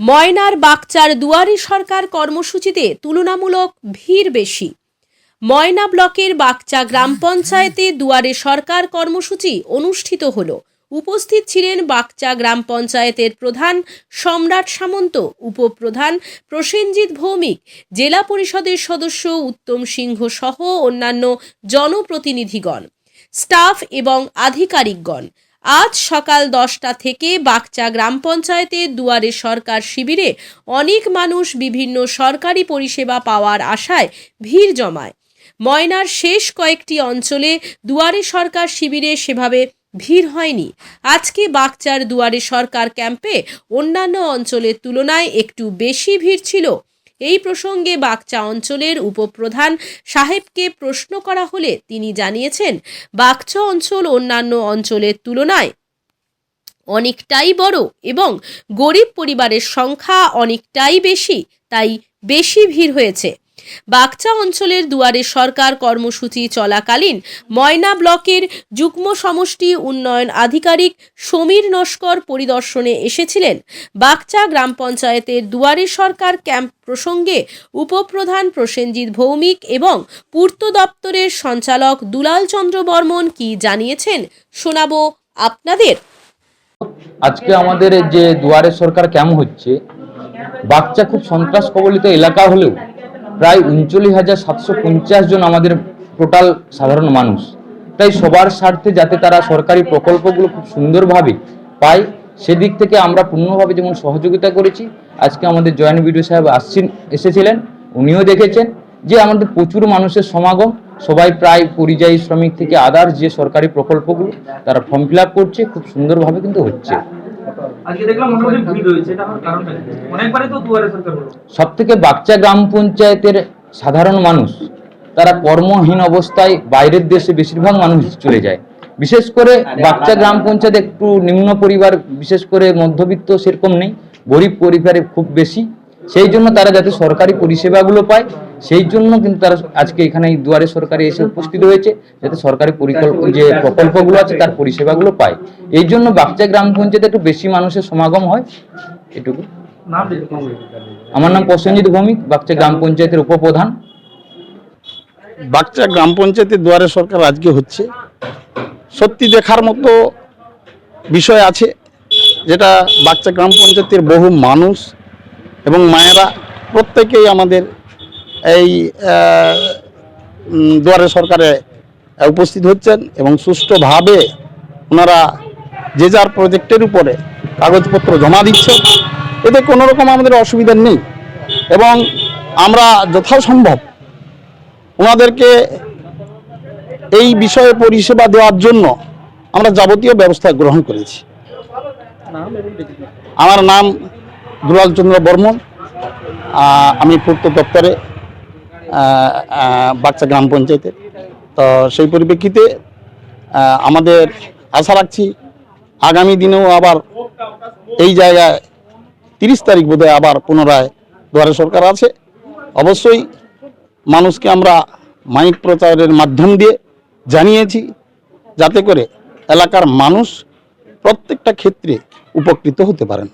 ময়নার বাগচার দুয়ারি সরকার কর্মসূচিতে তুলনামূলক ভিড় বেশি। ময়না ব্লকের বাগচা গ্রাম পঞ্চায়েতে দুয়ারে সরকার কর্মসূচি অনুষ্ঠিত হল। উপস্থিত ছিলেন বাগচা গ্রাম পঞ্চায়েতের প্রধান সম্রাট সামন্ত, উপপ্রধান প্রসেনজিৎ ভৌমিক, জেলা পরিষদের সদস্য উত্তম সিংহ সহ অন্যান্য জনপ্রতিনিধিগণ, স্টাফ এবং আধিকারিকগণ। আজ সকাল দশটা থেকে বাগচা গ্রাম পঞ্চায়েতে দুয়ারে সরকার শিবিরে অনেক মানুষ বিভিন্ন সরকারি পরিষেবা পাওয়ার আশায় ভিড় জমায়। ময়নার শেষ কয়েকটি অঞ্চলে দুয়ারে সরকার শিবিরে সেভাবে ভিড় হয়নি। আজকে বাগচার দুয়ারে সরকার ক্যাম্পে অন্যান্য অঞ্চলের তুলনায় একটু বেশি ভিড় ছিল। এই প্রসঙ্গে বাগচা অঞ্চলের উপপ্রধান সাহেবকে প্রশ্ন করা হলে তিনি জানিয়েছেন, বাগচা অঞ্চল অন্যান্য অঞ্চলের তুলনায় অনেকটাই বড় এবং গরিব পরিবারের সংখ্যা অনেকটাই বেশি, তাই বেশি ভিড় হয়েছে। বাগচা অঞ্চলের দুয়ারে সরকার কর্মসূচি চলাকালীন ময়না ব্লকের যুগ্ম সমষ্টি উন্নয়ন আধিকারিক সমীর নস্কর পরিদর্শনে এসেছিলেন। বাগচা গ্রাম পঞ্চায়েতের দুয়ারে সরকার ক্যাম্প প্রসঙ্গে উপপ্রধান প্রসেনজিৎ ভৌমিক এবং পূর্ত দপ্তরের সঞ্চালক দুলাল চন্দ্র বর্মন কি জানিয়েছেন শোনাবো আপনাদের। আজকে আমাদের যে দুয়ারে সরকার ক্যাম্প হচ্ছে বাচ্চা খুব সন্ত্রাস কবলিত এলাকা হলেও প্রায় উনচল্লিশ হাজার সাতশো পঞ্চাশ জন আমাদের টোটাল সাধারণ মানুষ। তাই সবার স্বার্থে যাতে তারা সরকারি প্রকল্পগুলো খুব সুন্দরভাবে পায়, সেদিক থেকে আমরা পূর্ণভাবে যেমন সহযোগিতা করেছি, আজকে আমাদের জয়েন্ট বিডিও সাহেব আসছেন, এসেছিলেন, উনিও দেখেছেন যে আমাদের প্রচুর মানুষের সমাগম, সবাই প্রায় পরিযায়ী শ্রমিক থেকে আদার যে সরকারি প্রকল্পগুলো তারা ফর্ম ফিল করছে, খুব সুন্দরভাবে কিন্তু হচ্ছে। আজকে দেখলাম মোটামুটি ভিড় হয়েছে এটা আমার কারণটা কি? অনেকবারই তো দুয়ারে সরকার হলো সব থেকে বাচ্চা গ্রাম পঞ্চায়েতের সাধারণ মানুষ তারা কর্মহীন অবস্থায় বাইরের দেশে বেশিরভাগ মানুষ চলে যায়। বিশেষ করে বাচ্চা গ্রাম পঞ্চায়েত একটু নিম্ন পরিবার বিশেষ করে মধ্যবিত্ত সেরকম নেই গরিব পরিবারে খুব বেশি। সেই জন্য তারা যাতে সরকারি পরিষেবাগুলো পায় সেই জন্য কিন্তু তারা আজকে এখানে এই দুয়ারে সরকারি এসে উপস্থিত হয়েছে যাতে সরকারি পরিকল্প যে প্রকল্পগুলো আছে তার পরিষেবাগুলো পায়। এই জন্য বাচ্চা গ্রাম পঞ্চায়েতে একটু বেশি মানুষের সমাগম হয়। এটুকু। আমার নাম প্রসেনজিৎ ভৌমিক বাগচা গ্রাম পঞ্চায়েতের উপপ্রধান। বাগচা গ্রাম পঞ্চায়েতের দুয়ারে সরকার আজকে হচ্ছে। সত্যি দেখার মতো বিষয় আছে যেটা বাগচা গ্রাম পঞ্চায়েতের বহু মানুষ এবং মায়েরা প্রত্যেকেই আমাদের এই দুয়ারে সরকারে উপস্থিত হচ্ছেন এবং সুষ্ঠুভাবে ওনারা যে যার প্রজেক্টের উপরে কাগজপত্র জমা দিচ্ছেন, এতে কোনো রকম আমাদের অসুবিধা নেই এবং আমরা যথাসম্ভব ওনাদেরকে এই বিষয়ে পরিষেবা দেওয়ার জন্য আমরা যাবতীয় ব্যবস্থা গ্রহণ করেছি। আমার নাম দুলাল চন্দ্র বর্মন আমি পূর্ত দপ্তরে বাচ্চা গ্রাম পঞ্চায়েতে তো সেই পরিপ্রেক্ষিতে আহ, আমাদের আশা রাখছি আগামী দিনেও আবার এই জায়গায় তিরিশ তারিখ বোধহয় আবার পুনরায় দুয়ারে সরকার আছে অবশ্যই মানুষকে আমরা মাইক প্রচারের মাধ্যম দিয়ে জানিয়েছি যাতে করে এলাকার মানুষ প্রত্যেকটা ক্ষেত্রে উপকৃত হতে পারেন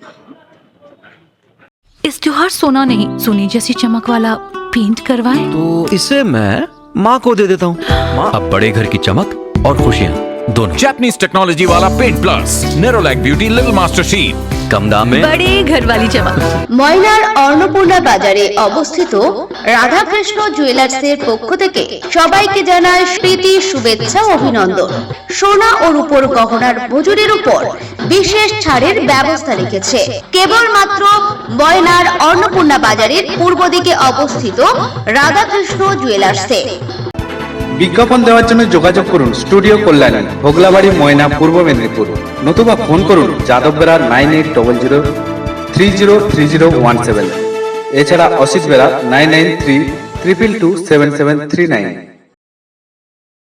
इस त्योहार सोना नहीं सोने जैसी चमक वाला पेंट करवाएं तो इसे मैं माँ को दे देता हूँ माँ अब बड़े घर की चमक और खुशियाँ दोनों Japanese technology वाला Paint Plus, Nerolac Beauty Little Master Sheet. कम दाम में बड़े घर वाली चमक ময়নার অন্নপূর্ণা বাজারে অবস্থিত রাধাকৃষ্ণ জুয়েলার্সের পক্ষ থেকে সবাইকে জানায় প্রীতি শুভেচ্ছা ও অভিনন্দন সোনা ও রূপোর গহনার মজুরির উপর বিশেষ ছাড়ের ব্যবস্থা রেখেছে কেবলমাত্র ময়নার অন্নপূর্ণা বাজারের পূর্ব দিকে অবস্থিত রাধাকৃষ্ণ জুয়েলার্সে। বিজ্ঞাপন দেওয়ার জন্য যোগাযোগ করুন স্টুডিও কল্যাণী, ভোগলাবাড়ি, ময়না, পূর্ব মেদিনীপুর। নতুবা ফোন করুন Yadav Bera nine eight double zero three zero three zero one seven. এছাড়া Asit Bera nine nine three triple two seven seven three nine.